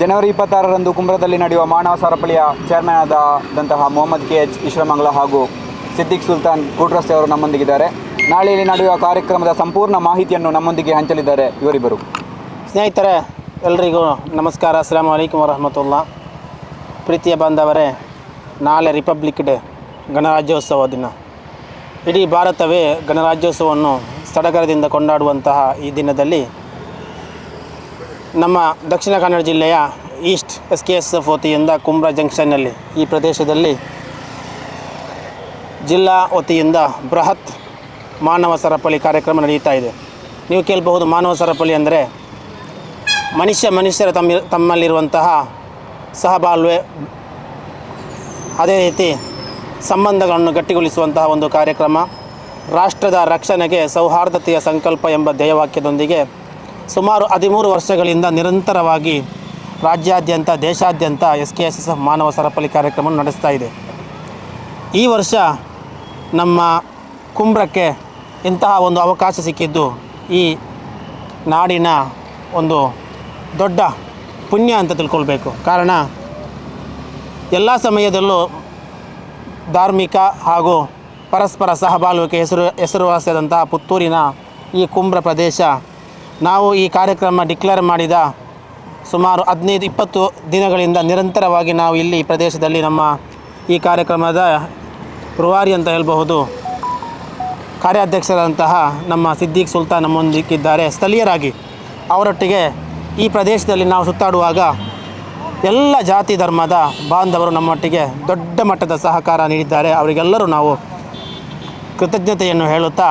ಜನವರಿ ಇಪ್ಪತ್ತಾರರಂದು ಕುಂಬ್ರದಲ್ಲಿ ನಡೆಯುವ ಮಾನವ ಸರಪಳಿಯ ಚೇರ್ಮನ್ ಆದಂತಹ ಮೊಹಮ್ಮದ್ ಕೆ ಎಚ್ ಇಶ್ರಮಂಗ್ಲ ಹಾಗೂ ಸಿದ್ದಿಕ್ ಸುಲ್ತಾನ್ ಕೂಟ್ರಸ್ತೆ ಅವರು ನಮ್ಮೊಂದಿಗಿದ್ದಾರೆ. ನಾಳೆಯಲ್ಲಿ ನಡೆಯುವ ಕಾರ್ಯಕ್ರಮದ ಸಂಪೂರ್ಣ ಮಾಹಿತಿಯನ್ನು ನಮ್ಮೊಂದಿಗೆ ಹಂಚಲಿದ್ದಾರೆ ಇವರಿಬ್ಬರು. ಸ್ನೇಹಿತರೆ, ಎಲ್ರಿಗೂ ನಮಸ್ಕಾರ. ಅಸ್ಲಾಂ ವಲೈಕುಮ್ ವರಹಮತುಲ್ಲಾ. ಪ್ರೀತಿಯ ಬಾಂಧವರೇ, ನಾಳೆ ರಿಪಬ್ಲಿಕ್ ಡೇ ಗಣರಾಜ್ಯೋತ್ಸವ ದಿನ. ಇಡೀ ಭಾರತವೇ ಗಣರಾಜ್ಯೋತ್ಸವವನ್ನು ಸಡಗರದಿಂದ ಕೊಂಡಾಡುವಂತಹ ಈ ದಿನದಲ್ಲಿ ನಮ್ಮ ದಕ್ಷಿಣ ಕನ್ನಡ ಜಿಲ್ಲೆಯ east S K S F ವತಿಯಿಂದ ಕುಂಬ್ರಾ ಜಂಕ್ಷನ್ನಲ್ಲಿ ಈ ಪ್ರದೇಶದಲ್ಲಿ ಜಿಲ್ಲಾ ವತಿಯಿಂದ ಬೃಹತ್ ಮಾನವ ಸರಪಳಿ ಕಾರ್ಯಕ್ರಮ ನಡೆಯುತ್ತಾ ಇದೆ. ನೀವು ಕೇಳಬಹುದು ಮಾನವ ಸರಪಳಿ ಅಂದರೆ ಮನುಷ್ಯ ಮನುಷ್ಯರ ತಮ್ಮ ತಮ್ಮಲ್ಲಿರುವಂತಹ ಸಹಬಾಳ್ವೆ ಅದೇ ರೀತಿ ಸಂಬಂಧಗಳನ್ನು ಗಟ್ಟಿಗೊಳಿಸುವಂತಹ ಒಂದು ಕಾರ್ಯಕ್ರಮ. ರಾಷ್ಟ್ರದ ರಕ್ಷಣೆಗೆ ಸೌಹಾರ್ದತೆಯ ಸಂಕಲ್ಪ ಎಂಬ ಧ್ಯೇಯವಾಕ್ಯದೊಂದಿಗೆ ಸುಮಾರು ಹದಿಮೂರು ವರ್ಷಗಳಿಂದ ನಿರಂತರವಾಗಿ ರಾಜ್ಯಾದ್ಯಂತ, ದೇಶಾದ್ಯಂತ S K S S F ಮಾನವ ಸರಪಳಿ ಕಾರ್ಯಕ್ರಮವನ್ನು ನಡೆಸ್ತಾ ಇದೆ. ಈ ವರ್ಷ ನಮ್ಮ ಕುಂಬ್ರಕ್ಕೆ ಇಂತಹ ಒಂದು ಅವಕಾಶ ಸಿಕ್ಕಿದ್ದು ಈ ನಾಡಿನ ಒಂದು ದೊಡ್ಡ ಪುಣ್ಯ ಅಂತ ತಿಳ್ಕೊಳ್ಬೇಕು. ಕಾರಣ ಎಲ್ಲ ಸಮಯದಲ್ಲೂ ಧಾರ್ಮಿಕ ಹಾಗೂ ಪರಸ್ಪರ ಸಹಬಾಳ್ವಿಕೆ ಹೆಸರು, ಹೆಸರುವಾಸಿಯಾದಂತಹ ಪುತ್ತೂರಿನ ಈ ಕುಂಬ್ರ ಪ್ರದೇಶ ನಾವು ಈ ಕಾರ್ಯಕ್ರಮ ಡಿಕ್ಲೇರ್ ಮಾಡಿದ ಸುಮಾರು ಹದಿನೈದು, ಇಪ್ಪತ್ತು ದಿನಗಳಿಂದ ನಿರಂತರವಾಗಿ ನಾವು ಇಲ್ಲಿ ಪ್ರದೇಶದಲ್ಲಿ ನಮ್ಮ ಈ ಕಾರ್ಯಕ್ರಮದ ರುವಾರಿ ಅಂತ ಹೇಳಬಹುದು. ಕಾರ್ಯಾಧ್ಯಕ್ಷರಾದಂತಹ ನಮ್ಮ ಸಿದ್ದೀಕ್ ಸುಲ್ತಾನ್ ನಮ್ಮೊಂದಿಗಿದ್ದಾರೆ. ಸ್ಥಳೀಯರಾಗಿ ಅವರೊಟ್ಟಿಗೆ ಈ ಪ್ರದೇಶದಲ್ಲಿ ನಾವು ಸುತ್ತಾಡುವಾಗ ಎಲ್ಲ ಜಾತಿ ಧರ್ಮದ ಬಾಂಧವರು ನಮ್ಮೊಟ್ಟಿಗೆ ದೊಡ್ಡ ಮಟ್ಟದ ಸಹಕಾರ ನೀಡಿದ್ದಾರೆ. ಅವರಿಗೆಲ್ಲರೂ ನಾವು ಕೃತಜ್ಞತೆಯನ್ನು ಹೇಳುತ್ತಾ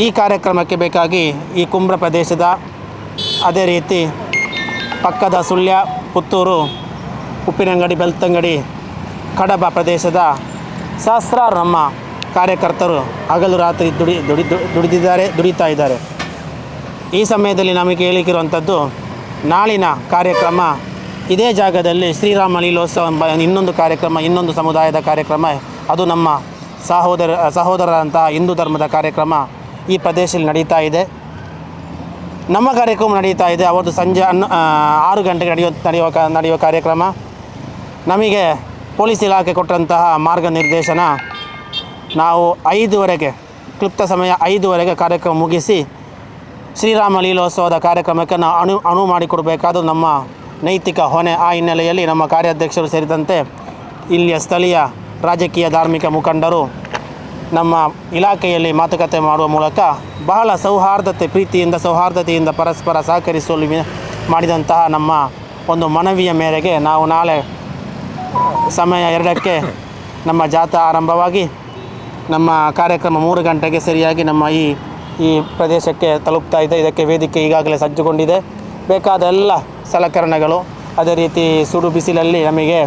ಈ ಕಾರ್ಯಕ್ರಮಕ್ಕೆ ಬೇಕಾಗಿ ಈ ಕುಂಬ್ರ ಪ್ರದೇಶದ ಅದೇ ರೀತಿ ಪಕ್ಕದ ಸುಳ್ಯ, ಪುತ್ತೂರು, ಉಪ್ಪಿನಂಗಡಿ, ಬೆಳ್ತಂಗಡಿ, ಕಡಬ ಪ್ರದೇಶದ ಸಹಸ್ರಾರು ನಮ್ಮ ಕಾರ್ಯಕರ್ತರು ಹಗಲು ರಾತ್ರಿ ದುಡಿ ದುಡಿ, ದುಡಿದಿದ್ದಾರೆ, ದುಡಿತಾ ಇದ್ದಾರೆ. ಈ ಸಮಯದಲ್ಲಿ ನಮಗೆ ಹೇಳಿಕಿರುವಂಥದ್ದು, ನಾಳಿನ ಕಾರ್ಯಕ್ರಮ ಇದೇ ಜಾಗದಲ್ಲಿ ಶ್ರೀರಾಮ ಲೀಲೋತ್ಸವ ಎಂಬ ಇನ್ನೊಂದು ಕಾರ್ಯಕ್ರಮ, ಇನ್ನೊಂದು ಸಮುದಾಯದ ಕಾರ್ಯಕ್ರಮ. ಅದು ನಮ್ಮ ಸಹೋದರ, ಸಹೋದರರಂತಹ ಹಿಂದೂ ಧರ್ಮದ ಕಾರ್ಯಕ್ರಮ. ಈ ಪ್ರದೇಶದಲ್ಲಿ ನಡೀತಾ ಇದೆ. ನಮ್ಮ ಕಾರ್ಯಕ್ರಮ ನಡೀತಾ ಇದೆ. ಅವತ್ತು ಸಂಜೆ ಹನ್ನ ಆರು ಗಂಟೆಗೆ ನಡೆಯೋ, ನಡೆಯುವ ನಡೆಯುವ ಕಾರ್ಯಕ್ರಮ. ನಮಗೆ ಪೊಲೀಸ್ ಇಲಾಖೆ ಕೊಟ್ಟಂತಹ ಮಾರ್ಗನಿರ್ದೇಶನ ನಾವು ಐದುವರೆಗೆ, ಕ್ಲಿಪ್ತ ಸಮಯ ಐದುವರೆಗೆ ಕಾರ್ಯಕ್ರಮ ಮುಗಿಸಿ, ಶ್ರೀರಾಮ ಲೀಲೋತ್ಸವದ ಕಾರ್ಯಕ್ರಮಕ್ಕೆ ನಾವು ಅಣು ಅಣು ಮಾಡಿಕೊಡಬೇಕಾದ ನಮ್ಮ ನೈತಿಕ ಹೊಣೆ ಆ ಹಿನ್ನೆಲೆಯಲ್ಲಿ ನಮ್ಮ ಕಾರ್ಯಾಧ್ಯಕ್ಷರು ಸೇರಿದಂತೆ ಇಲ್ಲಿಯ ಸ್ಥಳೀಯ ರಾಜಕೀಯ ಧಾರ್ಮಿಕ ಮುಖಂಡರು ನಮ್ಮ ಇಲಾಖೆಯಲ್ಲಿ ಮಾತುಕತೆ ಮಾಡುವ ಮೂಲಕ ಬಹಳ ಸೌಹಾರ್ದತೆ, ಪ್ರೀತಿಯಿಂದ ಸೌಹಾರ್ದತೆಯಿಂದ ಪರಸ್ಪರ ಸಹಕರಿಸಲು ಮಾಡಿದಂತಹ ನಮ್ಮ ಒಂದು ಮನವಿಯ ಮೇರೆಗೆ ನಾವು ನಾಳೆ ಸಮಯ ಎರಡಕ್ಕೆ ನಮ್ಮ ಜಾಥಾ ಆರಂಭವಾಗಿ ನಮ್ಮ ಕಾರ್ಯಕ್ರಮ ಮೂರು ಗಂಟೆಗೆ ಸರಿಯಾಗಿ ನಮ್ಮ ಈ ಈ ಪ್ರದೇಶಕ್ಕೆ ತಲುಪ್ತಾ ಇದೆ. ಇದಕ್ಕೆ ವೇದಿಕೆ ಈಗಾಗಲೇ ಸಜ್ಜುಗೊಂಡಿದೆ. ಬೇಕಾದ ಎಲ್ಲ ಸಲಕರಣೆಗಳು ಅದೇ ರೀತಿ ಸುಡು ಬಿಸಿಲಲ್ಲಿ ನಮಗೆ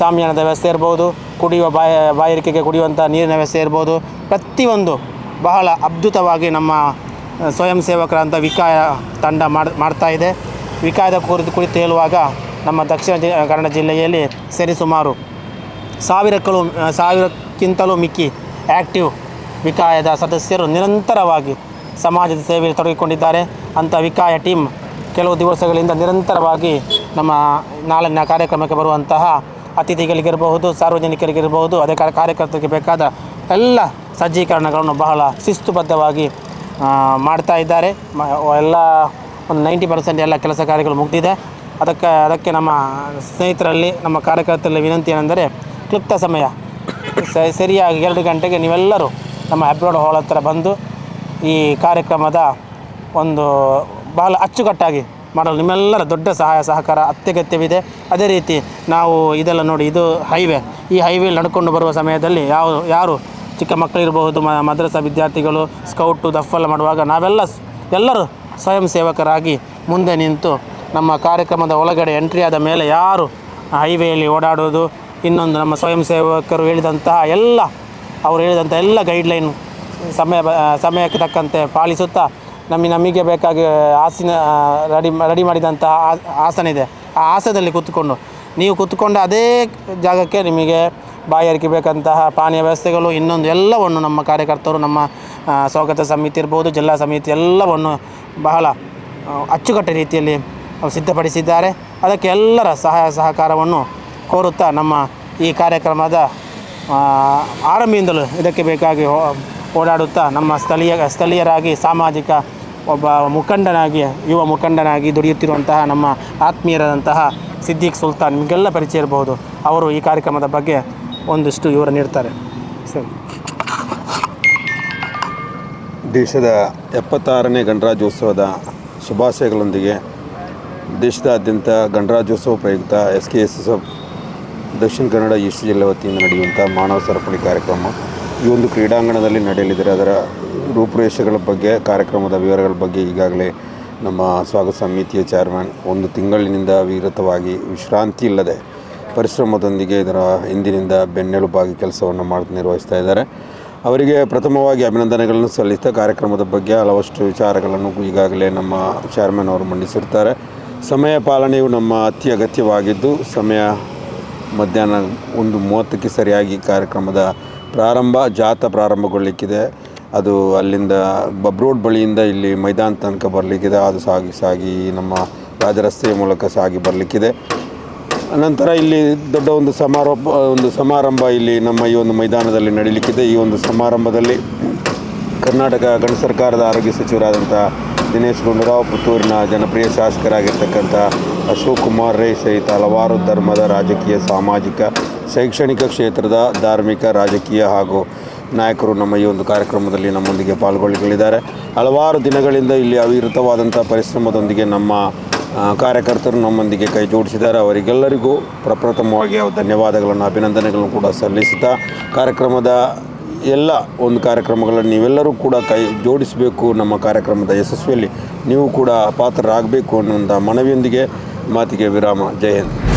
ಸಾಮ್ಯಾನದ ವ್ಯವಸ್ಥೆ ಇರ್ಬೋದು, ಕುಡಿಯುವ ಬಾಯ, ಬಾಯಾರಿಕೆಗೆ ಕುಡಿಯುವಂಥ ನೀರಿನ ವ್ಯವಸ್ಥೆ ಇರ್ಬೋದು. ಪ್ರತಿಯೊಂದು ಬಹಳ ಅದ್ಭುತವಾಗಿ ನಮ್ಮ ಸ್ವಯಂ ಸೇವಕರ ಅಂತ ವಿಕಾಯ ತಂಡ ಮಾಡಿ, ಮಾಡ್ತಾ ಇದೆ. ವಿಕಾಯದ ಕುರಿತು ಕುರಿತು ಹೇಳುವಾಗ ನಮ್ಮ ದಕ್ಷಿಣ ಕನ್ನಡ ಜಿಲ್ಲೆಯಲ್ಲಿ ಸರಿಸುಮಾರು ಸಾವಿರಕ್ಕೂ ಸಾವಿರಕ್ಕಿಂತಲೂ ಮಿಕ್ಕಿ ಆ್ಯಕ್ಟಿವ್ ವಿಕಾಯದ ಸದಸ್ಯರು ನಿರಂತರವಾಗಿ ಸಮಾಜದ ಸೇವೆಯಲ್ಲಿ ತೊಡಗಿಕೊಂಡಿದ್ದಾರೆ. ಅಂಥ ವಿಕಾಯ ಟೀಮ್ ಕೆಲವು ದಿವಸಗಳಿಂದ ನಿರಂತರವಾಗಿ ನಮ್ಮ ನಾಳಿನ ಕಾರ್ಯಕ್ರಮಕ್ಕೆ ಬರುವಂತಹ ಅತಿಥಿಗಳಿಗಿರಬಹುದು, ಸಾರ್ವಜನಿಕರಿಗಿರಬಹುದು ಅದೇ ಕಾರ್ಯಕರ್ತರಿಗೆ ಬೇಕಾದ ಎಲ್ಲ ಸಜ್ಜೀಕರಣಗಳನ್ನು ಬಹಳ ಶಿಸ್ತುಬದ್ಧವಾಗಿ ಮಾಡ್ತಾ ಇದ್ದಾರೆ. ಎಲ್ಲ ಒಂದು ನೈಂಟಿ ಪರ್ಸೆಂಟ್ ಎಲ್ಲ ಕೆಲಸ ಕಾರ್ಯಗಳು ಮುಗಿದಿದೆ. ಅದಕ್ಕೆ ಅದಕ್ಕೆ ನಮ್ಮ ಸ್ನೇಹಿತರಲ್ಲಿ, ನಮ್ಮ ಕಾರ್ಯಕರ್ತರಲ್ಲಿ ವಿನಂತಿ ಏನೆಂದರೆ, ಕ್ಲಿಪ್ತ ಸಮಯ. ಸರಿಯಾಗಿ ಎರಡು ಗಂಟೆಗೆ ನೀವೆಲ್ಲರೂ ನಮ್ಮ ಅಬ್ರೋಡ್ ಹಾಲ್ ಹತ್ರ ಬಂದು ಈ ಕಾರ್ಯಕ್ರಮದ ಒಂದು ಬಹಳ ಅಚ್ಚುಕಟ್ಟಾಗಿ ಮಾಡಲು ನಿಮ್ಮೆಲ್ಲರ ದೊಡ್ಡ ಸಹಾಯ, ಸಹಕಾರ, ಅತ್ಯಗತ್ಯವಿದೆ. ಅದೇ ರೀತಿ ನಾವು ಇದೆಲ್ಲ ನೋಡಿ, ಇದು ಹೈವೇ ಈ ಹೈವೇಲಿ ನಡ್ಕೊಂಡು ಬರುವ ಸಮಯದಲ್ಲಿ ಯಾವ, ಯಾರು ಚಿಕ್ಕ ಮಕ್ಕಳಿರಬಹುದು ಮ, ಮದ್ರಸಾ ವಿದ್ಯಾರ್ಥಿಗಳು ಸ್ಕೌಟು ದಫ್ಫೆಲ್ಲ ಮಾಡುವಾಗ ನಾವೆಲ್ಲ ಎಲ್ಲರೂ ಸ್ವಯಂ ಸೇವಕರಾಗಿ ಮುಂದೆ ನಿಂತು ನಮ್ಮ ಕಾರ್ಯಕ್ರಮದ ಒಳಗಡೆ ಎಂಟ್ರಿ ಆದ ಮೇಲೆ ಯಾರು ಹೈವೇಯಲ್ಲಿ ಓಡಾಡೋದು ಇನ್ನೊಂದು ನಮ್ಮ ಸ್ವಯಂ ಸೇವಕರು ಹೇಳಿದಂತಹ ಎಲ್ಲ, ಅವರು ಹೇಳಿದಂಥ ಎಲ್ಲ ಗೈಡ್ಲೈನ್ ಸಮಯ ಸಮಯಕ್ಕೆ ತಕ್ಕಂತೆ ಪಾಲಿಸುತ್ತಾ ನಮಗೆ ನಮಗೆ ಬೇಕಾಗಿ ಆಸನ ರೆಡಿ ರೆಡಿ ಮಾಡಿದಂಥ ಆಸನ ಇದೆ ಆ ಆಸನದಲ್ಲಿ ಕೂತ್ಕೊಂಡು, ನೀವು ಕೂತ್ಕೊಂಡು ಅದೇ ಜಾಗಕ್ಕೆ ನಿಮಗೆ ಬಾಯಾರಿಕೆ ಬೇಕಂತಹ ಪಾನೀಯ ವ್ಯವಸ್ಥೆಗಳು, ಇನ್ನೊಂದು ಎಲ್ಲವನ್ನು ನಮ್ಮ ಕಾರ್ಯಕರ್ತರು, ನಮ್ಮ ಸ್ವಾಗತ ಸಮಿತಿ ಇರ್ಬೋದು, ಜಿಲ್ಲಾ ಸಮಿತಿ ಎಲ್ಲವನ್ನು ಬಹಳ ಅಚ್ಚುಕಟ್ಟ ರೀತಿಯಲ್ಲಿ ಸಿದ್ಧಪಡಿಸಿದ್ದಾರೆ. ಅದಕ್ಕೆ ಎಲ್ಲರ ಸಹಾಯ ಸಹಕಾರವನ್ನು ಕೋರುತ್ತಾ ನಮ್ಮ ಈ ಕಾರ್ಯಕ್ರಮದ ಆರಂಭದಿಂದಲೂ ಇದಕ್ಕೆ ಬೇಕಾಗಿ ಓಡಾಡುತ್ತಾ ನಮ್ಮ ಸ್ಥಳೀಯ, ಸ್ಥಳೀಯರಾಗಿ ಸಾಮಾಜಿಕ ಒಬ್ಬ ಮುಖಂಡನಾಗಿ, ಯುವ ಮುಖಂಡನಾಗಿ ದುಡಿಯುತ್ತಿರುವಂತಹ ನಮ್ಮ ಆತ್ಮೀಯರಾದಂತಹ ಸಿದ್ದೀಕ್ ಸುಲ್ತಾನ್ ನಿಮಗೆಲ್ಲ ಪರಿಚಯ ಇರಬಹುದು. ಅವರು ಈ ಕಾರ್ಯಕ್ರಮದ ಬಗ್ಗೆ ಒಂದಿಷ್ಟು ವಿವರ ನೀಡ್ತಾರೆ. ಸರಿ. ದೇಶದ ಎಪ್ಪತ್ತಾರನೇ ಗಣರಾಜ್ಯೋತ್ಸವದ ಶುಭಾಶಯಗಳೊಂದಿಗೆ ದೇಶದಾದ್ಯಂತ ಗಣರಾಜ್ಯೋತ್ಸವ ಪ್ರಯುಕ್ತ S K S S F Dakshina Kannada east ಜಿಲ್ಲೆ ವತಿಯಿಂದ ನಡೆಯುವಂಥ ಮಾನವ ಸರಪಳಿ ಕಾರ್ಯಕ್ರಮ ಈ ಒಂದು ಕ್ರೀಡಾಂಗಣದಲ್ಲಿ ನಡೆಯಲಿದೆ ಅದರ ರೂಪುರೇಷೆಗಳ ಬಗ್ಗೆ, ಕಾರ್ಯಕ್ರಮದ ವಿವರಗಳ ಬಗ್ಗೆ ಈಗಾಗಲೇ ನಮ್ಮ ಸ್ವಾಗತ ಸಮಿತಿಯ ಚೇರ್ಮನ್ ಒಂದು ತಿಂಗಳಿನಿಂದ ವಿರತವಾಗಿ ವಿಶ್ರಾಂತಿ ಇಲ್ಲದೆ ಪರಿಶ್ರಮದೊಂದಿಗೆ ಇದರ ಹಿಂದಿನಿಂದ ಬೆನ್ನೆಲುಬಾಗಿ ಕೆಲಸವನ್ನು ಮಾಡಿ ನಿರ್ವಹಿಸ್ತಾ ಇದ್ದಾರೆ. ಅವರಿಗೆ ಪ್ರಥಮವಾಗಿ ಅಭಿನಂದನೆಗಳನ್ನು ಸಲ್ಲಿಸ್ತಾ ಕಾರ್ಯಕ್ರಮದ ಬಗ್ಗೆ ಹಲವಷ್ಟು ವಿಚಾರಗಳನ್ನು ಈಗಾಗಲೇ ನಮ್ಮ ಚೇರ್ಮನ್ ಅವರು ಮಂಡಿಸಿರ್ತಾರೆ. ಸಮಯ ಪಾಲನೆಯು ನಮ್ಮ ಅತಿ ಅಗತ್ಯವಾಗಿದ್ದು, ಸಮಯ ಮಧ್ಯಾಹ್ನ ಒಂದು ಮೂವತ್ತಕ್ಕೆ ಸರಿಯಾಗಿ ಕಾರ್ಯಕ್ರಮದ ಪ್ರಾರಂಭ, ಜಾಥಾ ಪ್ರಾರಂಭಗೊಳ್ಳಿಕ್ಕಿದೆ. ಅದು ಅಲ್ಲಿಂದ ಬಬ್ರೋಡ್ ಬಳಿಯಿಂದ ಇಲ್ಲಿ ಮೈದಾನ ತನಕ ಬರಲಿಕ್ಕಿದೆ. ಅದು ಸಾಗಿ ಸಾಗಿ ನಮ್ಮ ರಾಜರಸ್ತೆಯ ಮೂಲಕ ಸಾಗಿ ಬರಲಿಕ್ಕಿದೆ. ನಂತರ ಇಲ್ಲಿ ದೊಡ್ಡ ಒಂದು ಸಮಾರೋಪ, ಒಂದು ಸಮಾರಂಭ ಇಲ್ಲಿ ನಮ್ಮ ಈ ಒಂದು ಮೈದಾನದಲ್ಲಿ ನಡೀಲಿಕ್ಕಿದೆ. ಈ ಒಂದು ಸಮಾರಂಭದಲ್ಲಿ ಕರ್ನಾಟಕ ಗಣ ಸರ್ಕಾರದ ಆರೋಗ್ಯ ಸಚಿವರಾದಂಥ ದಿನೇಶ್ ಗುಂಡೂರಾವ್, ಪುತ್ತೂರಿನ ಜನಪ್ರಿಯ ಶಾಸಕರಾಗಿರ್ತಕ್ಕಂಥ ಅಶೋಕ್ ಕುಮಾರ್ ರೈ ಸಹಿತ ಹಲವಾರು ಧರ್ಮದ ರಾಜಕೀಯ, ಸಾಮಾಜಿಕ ಶೈಕ್ಷಣಿಕ ಕ್ಷೇತ್ರದ ಧಾರ್ಮಿಕ, ರಾಜಕೀಯ ಹಾಗೂ ನಾಯಕರು ನಮ್ಮ ಈ ಒಂದು ಕಾರ್ಯಕ್ರಮದಲ್ಲಿ ನಮ್ಮೊಂದಿಗೆ ಪಾಲ್ಗೊಳ್ಳಲಿದ್ದಾರೆ ಹಲವಾರು ದಿನಗಳಿಂದ ಇಲ್ಲಿ ಅವಿರತವಾದಂಥ ಪರಿಶ್ರಮದೊಂದಿಗೆ ನಮ್ಮ ಕಾರ್ಯಕರ್ತರು ನಮ್ಮೊಂದಿಗೆ ಕೈ ಜೋಡಿಸಿದ್ದಾರೆ. ಅವರಿಗೆಲ್ಲರಿಗೂ ಪ್ರಪ್ರಥಮವಾಗಿ ಧನ್ಯವಾದಗಳನ್ನು, ಅಭಿನಂದನೆಗಳನ್ನು ಕೂಡ ಸಲ್ಲಿಸುತ್ತಾ ಕಾರ್ಯಕ್ರಮದ ಎಲ್ಲ ಒಂದು ಕಾರ್ಯಕ್ರಮಗಳನ್ನು ನೀವೆಲ್ಲರೂ ಕೂಡ ಕೈ ಜೋಡಿಸಬೇಕು. ನಮ್ಮ ಕಾರ್ಯಕ್ರಮದ ಯಶಸ್ವಿಯಲ್ಲಿ ನೀವು ಕೂಡ ಪಾತ್ರರಾಗಬೇಕು ಅನ್ನುವಂಥ ಮನವಿಯೊಂದಿಗೆ ಮಾತಿಗೆ ವಿರಾಮ. ಜಯ ಹಿಂದ್.